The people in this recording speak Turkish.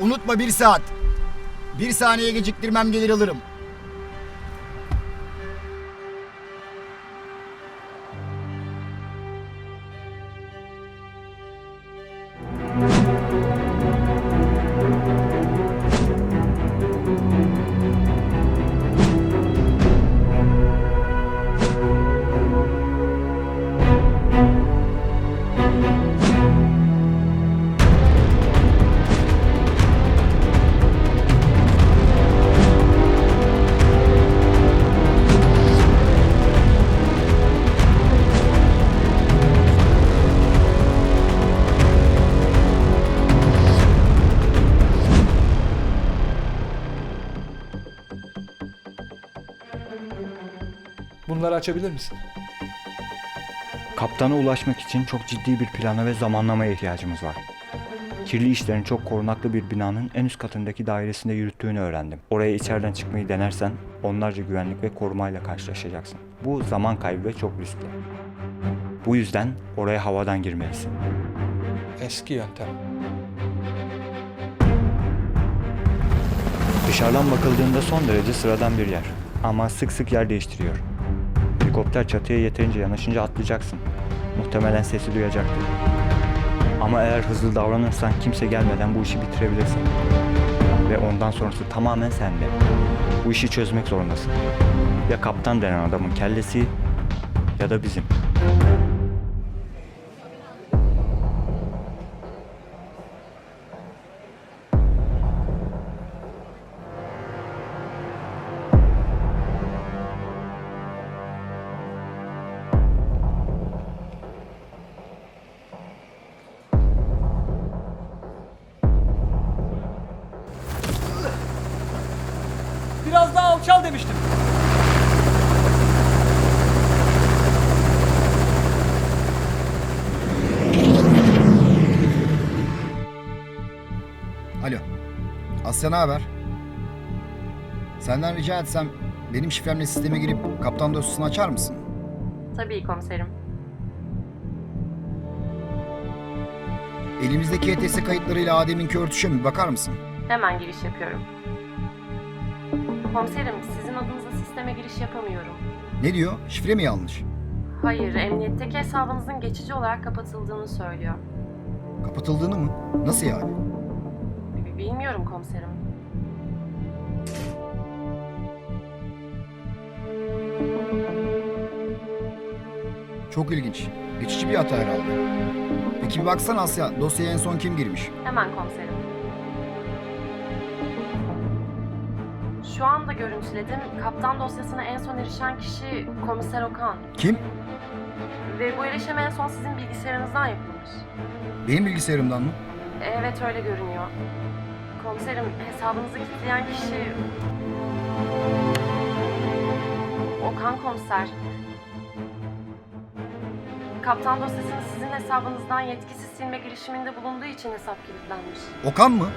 Unutma bir saat. Bir saniye geciktirmem gelir alırım. Bunları açabilir misin? Kaptana ulaşmak için çok ciddi bir plana ve zamanlamaya ihtiyacımız var. Kirli işlerin çok korunaklı bir binanın en üst katındaki dairesinde yürüttüğünü öğrendim. Oraya içeriden çıkmayı denersen onlarca güvenlik ve korumayla karşılaşacaksın. Bu zaman kaybı ve çok riskli. Bu yüzden oraya havadan girmelisin. Eski yöntem. Dışarıdan bakıldığında son derece sıradan bir yer. Ama sık sık yer değiştiriyor. Helikopter çatıya yeterince yanaşınca atlayacaksın. Muhtemelen sesi duyacaktır. Ama eğer hızlı davranırsan kimse gelmeden bu işi bitirebilirsin. Ve ondan sonrası tamamen sende. Bu işi çözmek zorundasın. Ya kaptan denen adamın kellesi ya da bizim. Biraz daha alçal demiştim. Alo. Asya ne haber? Senden rica etsem benim şifremle sisteme girip kaptan dosyasını açar mısın? Tabii komiserim. Elimizdeki ETS kayıtlarıyla Adem'inki örtüşüyor mu? Bir bakar mısın? Hemen giriş yapıyorum. Komiserim, sizin adınıza sisteme giriş yapamıyorum. Ne diyor? Şifre mi yanlış? Hayır, emniyetteki hesabınızın geçici olarak kapatıldığını söylüyor. Kapatıldığını mı? Nasıl yani? B- Bilmiyorum komiserim. Çok ilginç. Geçici bir hata herhalde. Peki bir baksana Asya, dosyaya en son kim girmiş? Hemen komiserim. Şu anda görüntüledim. Kaptan dosyasına en son erişen kişi komiser Okan. Kim? Ve bu erişim en son sizin bilgisayarınızdan yapılmış. Benim bilgisayarımdan mı? Evet öyle görünüyor. Komiserim hesabınızı kilitleyen kişi... Okan komiser. Kaptan dosyasını sizin hesabınızdan yetkisiz silme girişiminde bulunduğu için hesap kilitlenmiş. Okan mı?